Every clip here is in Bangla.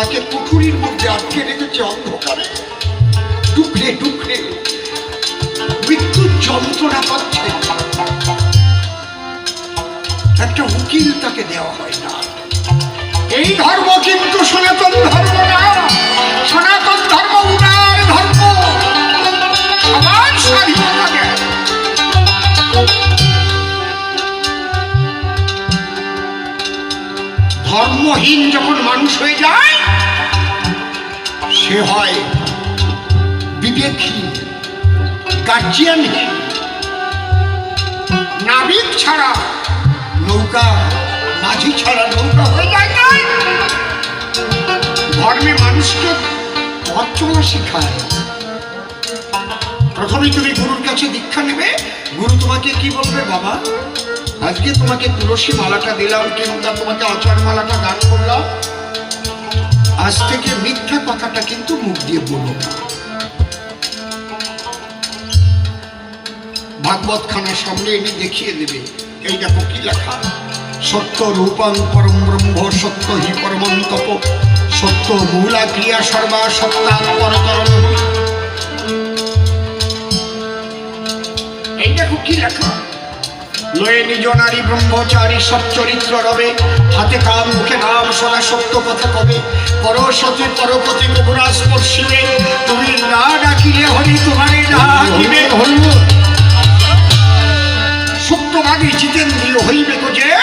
তাকে পুকুরির মধ্যে আটকে রেখেছে অন্ধকারে। ডুকরে ডুকরে মৃত্যুর যন্ত্রণা পাচ্ছে। একটা উকিল তাকে দেওয়া হয় না। এই ধর্ম কিন্তু সনাতন ধর্ম না। সনাতন ধর্ম উদার ধর্ম। ধর্মহীন যখন মানুষ হয়ে যায় সে হয় বিবেকহীন, গার্জিয়ানহীন। নাবিক ছাড়া নৌকা, মাঝি ছাড়া নৌকা হয়ে যায় ধর্মে মানুষকে চলা শেখায়। প্রথমে তুমি গুরুর কাছে দীক্ষা নেবে। গুরু তোমাকে কি বলবে, বাবা? আজকে তোমাকে তুলসী মালাটা দিলাম কিংবা তোমাকে আচার মালাটা দান করলাম। আজ থেকে মিথ্যা কথাটা কিন্তু মুখ দিয়ে বলো না। ভাগবত খানা সামনে এনে দেখিয়ে দেবে, এই দেখো কি লেখা। সত্য রূপং পরম ব্রহ্ম, সত্য হি পরমং তপ, সত্য মূলা ক্রিয়া সর্বা সত্তা পরতর। এই দেখো কি লেখা। হাতে কাম, মুখে নাম সদা সত্য কথা কবে? পরশতে পরপতি তুমি না ডাকিলে হরি তোমারে ডাকিবে সত্যবাদী জিতেন্দ্রীয় হইবে যে,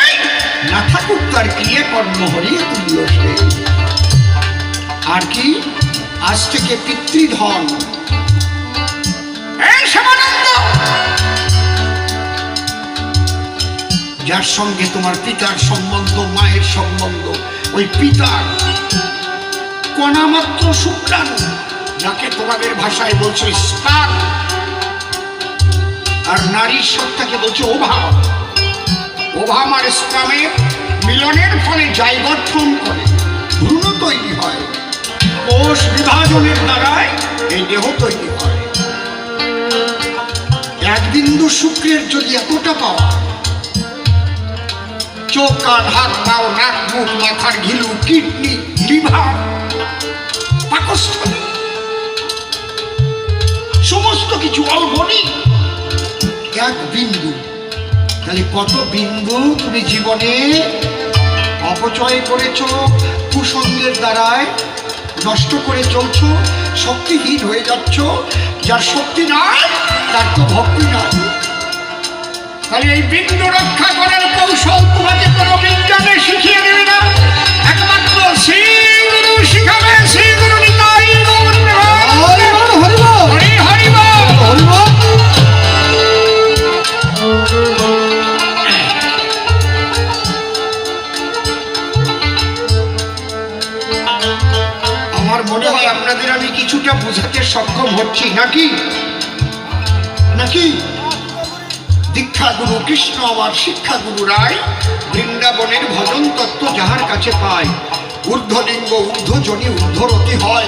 না থাকুক তার ক্রিয়ে কর্ম হরিয়ে তুল্য সে। আর কি? আজ থেকে পিতৃধন যার সঙ্গে তোমার পিতার সম্বন্ধ, মায়ের সম্বন্ধ। ওই পিতার কণামাত্র শুক্রাণু, যাকে তোমাদের ভাষায় বলছে স্পার আর নারীর সত্তাকে বলছে ওভাব ওভাম আর স্পামের মিলনের ফলে জায়গঠন করে, ভ্রূণ তৈরি হয়। কোষ বিভাজনের দ্বারাই এই দেহ তৈরি হয়। এক বিন্দু শুক্রের যদি এতটা পাওয়া চোখ কান হাত পাও, নাক, মুখ, মাথার ঘিলু, কিডনি, লিভার সমস্ত কিছু অলবনি এক বিন্দু। তাহলে কত বিন্দু তুমি জীবনে অপচয় করেছ কুসঙ্গের দ্বারায় নষ্ট করে চলছ, শক্তিহীন হয়ে যাচ্ছ, যার শক্তি নাই, তার তো ভক্তি নাই। তাহলে এই বিন্দু রক্ষা মনে হয় আপনাদের আমি কিছুটা বোঝাতে সক্ষম হচ্ছি। নাকি? নাকি? দীক্ষা গুরু কৃষ্ণ আমার শিক্ষা গুরু রায়, বৃন্দাবনের ভজন তত্ত্ব যাহার কাছে পায়। ঊর্ধ্বলিঙ্গ ঊর্ধ্বজনী ঊর্ধ্বরতি হয়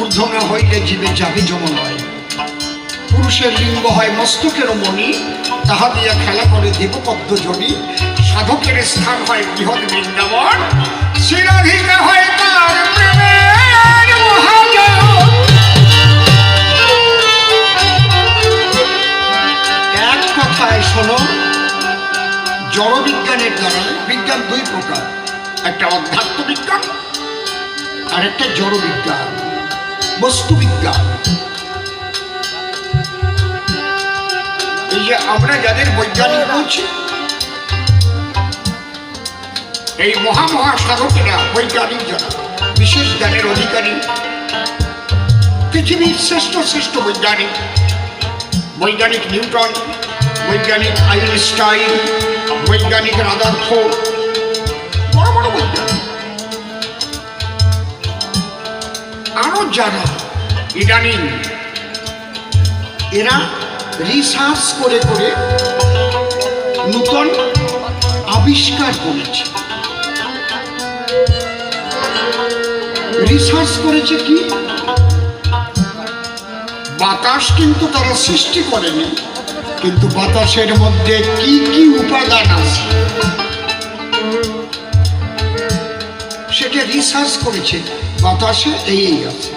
ঊর্ধ্ব না হইলে জীবে যাবে যমনয়। পুরুষের লিঙ্গ হয় মস্তকের মণি, তাহা দিয়া খেলা করে দেবপদ্ম জনি সাধকের স্থান হয় বৃহৎ বৃন্দাবন শিরাধিকা হয় তার প্রেমের কথায় শোনো জড় বিজ্ঞানের দ্বারা বিজ্ঞান দুই প্রকার। একটা অধ্যাত্ম বিজ্ঞান আর একটা জড় বিজ্ঞান বস্তু বিজ্ঞান এই যে আমরা যাদের বৈজ্ঞানিক বলছি, এই মহা মহা বৈজ্ঞানিক যারা, বিশেষ জ্ঞানের অধিকারী, পৃথিবীর শ্রেষ্ঠ শ্রেষ্ঠ বৈজ্ঞানিক বৈজ্ঞানিক নিউটন বৈজ্ঞানিক আইনস্টাইন, বৈজ্ঞানিক রাদারফোর্ড। বড় বড় বৈজ্ঞানিক। আরও যারা ইদানিং এরা রিসার্চ করে করে নূতন আবিষ্কার করেছে। রিসার্চ করেছে কি? বাতাস কিন্তু তারা সৃষ্টি করেনি। কিন্তু বাতাসের মধ্যে কি কি উপাদান আছে? সেটা রিসার্চ করেছে। বাতাসে এই আছে।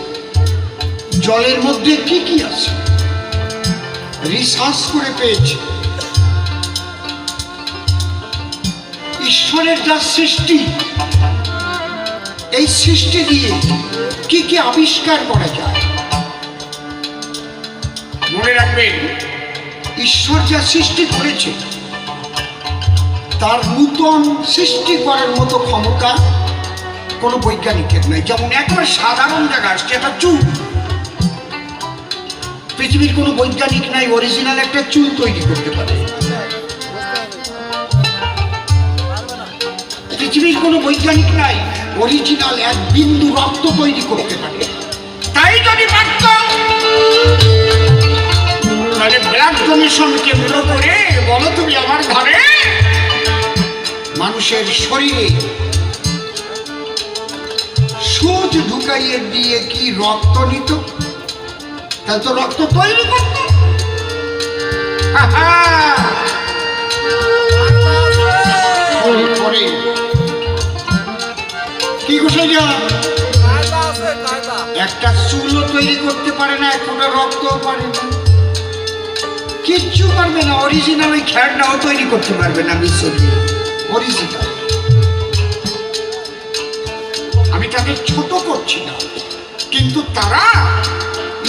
জলের মধ্যে কি কি আছে? রিসার্চ করে পেয়েছে। ঈশ্বরের যা সৃষ্টি, এই সৃষ্টি দিয়ে কি কি আবিষ্কার করা যায়? মনে রাখবেন ঈশ্বর যা সৃষ্টি করেছে, তার নূতন সৃষ্টি করার মতো ক্ষমতা কোনো বৈজ্ঞানিকের নেই। যেমন একবার সাধারণ জায়গা আসছে, একটা চুল। পৃথিবীর কোনো বৈজ্ঞানিক নাই অরিজিনাল একটা চুল তৈরি করতে পারে। পৃথিবীর কোনো বৈজ্ঞানিক নাই অরিজিনাল এক বিন্দু রক্ত তৈরি করতে পারে। তাই যদি পারত ডোনেশনকে মূল করে বলো তুমি আমার ঘরে? মানুষের শরীরে সুচ ঢুকাইয়ে দিয়ে কি রক্ত নিত? তাহলে তো রক্ত তৈরি করত। কি একটা চুলও তৈরি করতে পারে না একটা রক্তও পারে না। কিচ্ছু পারবে না অরিজিনাল ওই খেয়ারটাও তৈরি করতে পারবে না বিশ্ব অরিজিনাল আমি তাকে ছোট করছি না, কিন্তু তারা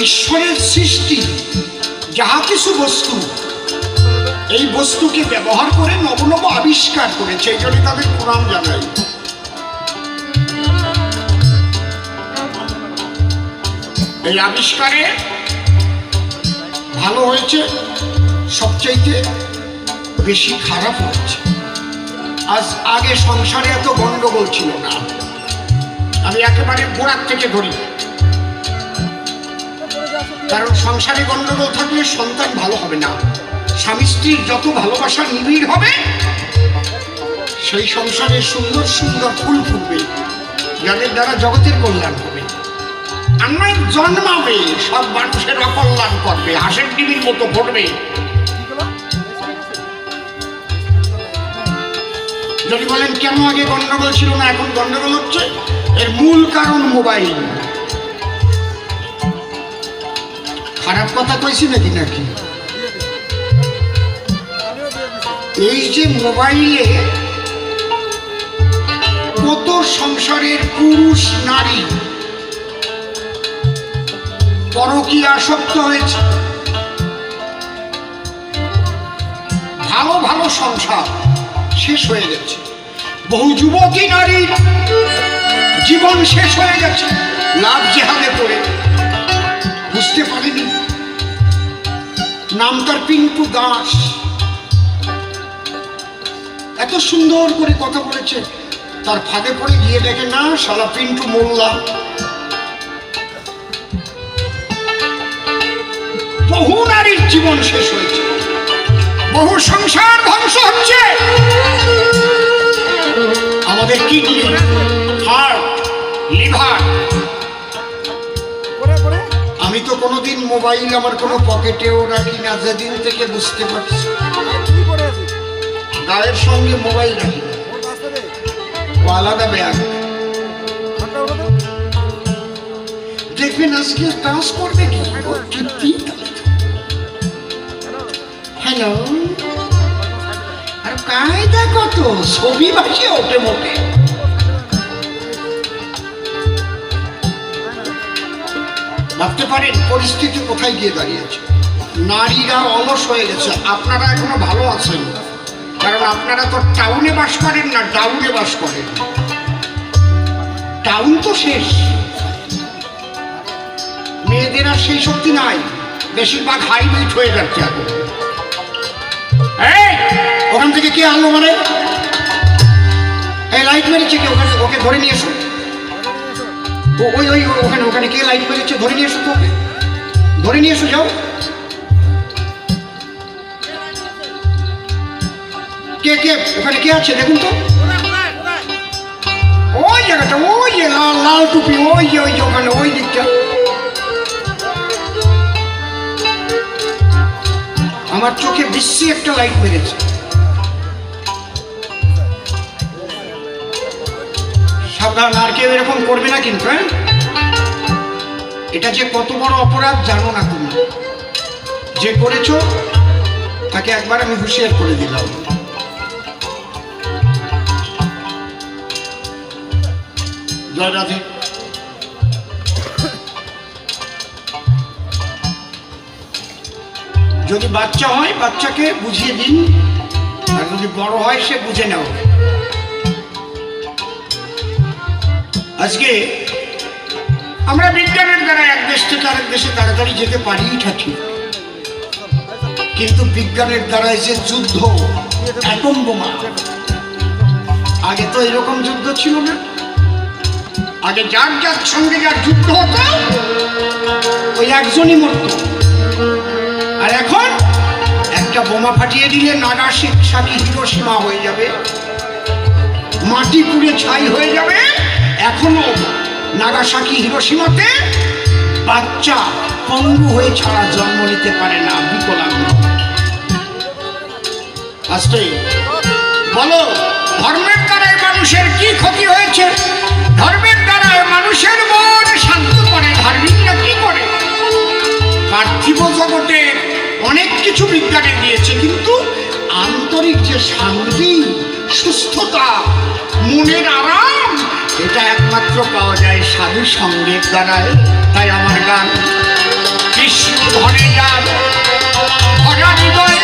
ঈশ্বরের সৃষ্টি, যাহা কিছু বস্তু, এই বস্তুকে ব্যবহার করে নবনব আবিষ্কার করেছে, এই জন্য তাদের কোরআন জানাই। এই আবিষ্কারে ভালো হয়েছে, সবচাইতে বেশি খারাপ হয়েছে। আজ আগে সংসারে এত গন্ডগোল ছিল না। আমি একেবারে গোড়ার থেকে ধরি কারণ সংসারে গন্ডগোল থাকলে সন্তান ভালো হবে না। স্বামী স্ত্রীর যত ভালোবাসা নিবিড় হবে, সেই সংসারে সুন্দর সুন্দর ফুল ফুটবে। যাদের দ্বারা জগতের কল্যাণ আমার জন্মাবে, সব মানুষের অকল্যাণ করবে, হাঁসের ডিমির মতো পড়বে যদি বলেন, কেন আগে গন্ডগোল ছিল না, এখন গন্ডগোল হচ্ছে? এর মূল কারণ মোবাইল। খারাপ কথা কইছি নাকি নাকি? এই যে মোবাইলে কত সংসারের পুরুষ নারী পরকীয় আসক্ত হয়েছে। ভালো ভালো সংসার শেষ হয়ে গেছে। বহু যুবতী নারীর জীবন শেষ হয়ে গেছে। লাভ জেহাদে পড়ে। বুঝতে পারেনি। নাম তার পিন্টু দাস। এত সুন্দর করে কথা বলেছে। তার ফাঁদে পড়ে গিয়ে দেখে, না, শালা পিন্টু মোল্লা। বহু নারীর জীবন শেষ হয়েছে। বহু সংসার ধ্বংস হচ্ছে। আমাদের কিডনি হার্ট লিভার। আমি তো কোনোদিন মোবাইল আমার কোনো পকেটেও রাখি না যেদিন থেকে বুঝতে পারছি। কি গায়ের সঙ্গে মোবাইল রাখি। ও আলাদা ব্যাগ। দেখবেন আজকে কাজ করবে কি? তৃপ্তি হ্যালো আর কায়দা কত? ছবি ভাসে ওঠে মোটে। ভাবতে পারেন, পরিস্থিতি কোথায় গিয়ে দাঁড়িয়েছে? নারীরা অলস হয়ে গেছে। আপনারা এখনও ভালো আছেন। কারণ আপনারা তো টাউনে বাস করেন না, ডাউনে বাস করেন। টাউন তো শেষ। মেয়েদের আর সেই শক্তি নাই। বেশিরভাগ হাইব্রিড হয়ে যাচ্ছে এখন। ওখান থেকে কে আনলো মানে? এই লাইট মেরেছে কে? ওখানে ওকে ধরে নিয়ে এসো। ওই ওই, ওখানে ওখানে কে লাইট মেরেছে? ধরে নিয়ে এসো তো ওকে ধরে নিয়ে এসো যাও। কে কে ওখানে কে আছে? দেখুন তো। ওই জায়গাটা ওই যে লাল লাল টুপি ওই যে ওই যে ওখানে ওই দিকটা। আমার চোখে বিশ্রী একটা লাইট মেরেছে। সাবধান, আর কেউ এরকম করবে না কিন্তু হ্যাঁ? এটা যে কত বড় অপরাধ, জানো না তুমি। যে করেছ, তাকে একবার আমি হুঁশিয়ার করে দিলাম। জয় রাধে। যদি বাচ্চা হয়, বাচ্চাকে বুঝিয়ে দিন। আর যদি বড় হয়, সে বুঝে নেও। আজকে আমরা বিজ্ঞানের দ্বারা এক দেশ থেকে আরেক দেশে তাড়াতাড়ি যেতে পারি ঠিক কিন্তু বিজ্ঞানের দ্বারা যে যুদ্ধ, অ্যাটম বোমা। আগে তো এরকম যুদ্ধ ছিল না। আগে যার যার সঙ্গে যার যুদ্ধ হতো, ওই একজনই মরত। একটা বোমা ফাটিয়ে দিলে নাগা শিক্ষাকি হিরোসীমা হয়ে যাবে। মাটি পুড়ে ছাই হয়ে যাবে। এখনও নাগাসাকি হিরোসীমাতে বাচ্চা পঙ্গু হয়ে ছাড়া জন্ম নিতে পারে না বিকলাঙ্গ। বলো, ধর্মের দ্বারাই মানুষের কি ক্ষতি হয়েছে? ধর্মের দ্বারাই মানুষের মন শান্ত করে, ধার্মিকরা কি করে? পার্থিব জগতে অনেক কিছু বিজ্ঞানে দিয়েছে, কিন্তু আন্তরিক যে শান্তি, সুস্থতা, মনের আরাম, এটা একমাত্র পাওয়া যায় সাধু সঙ্গের দ্বারায় তাই আমার গান, কৃষ্ণ ধনে যান হৃদয়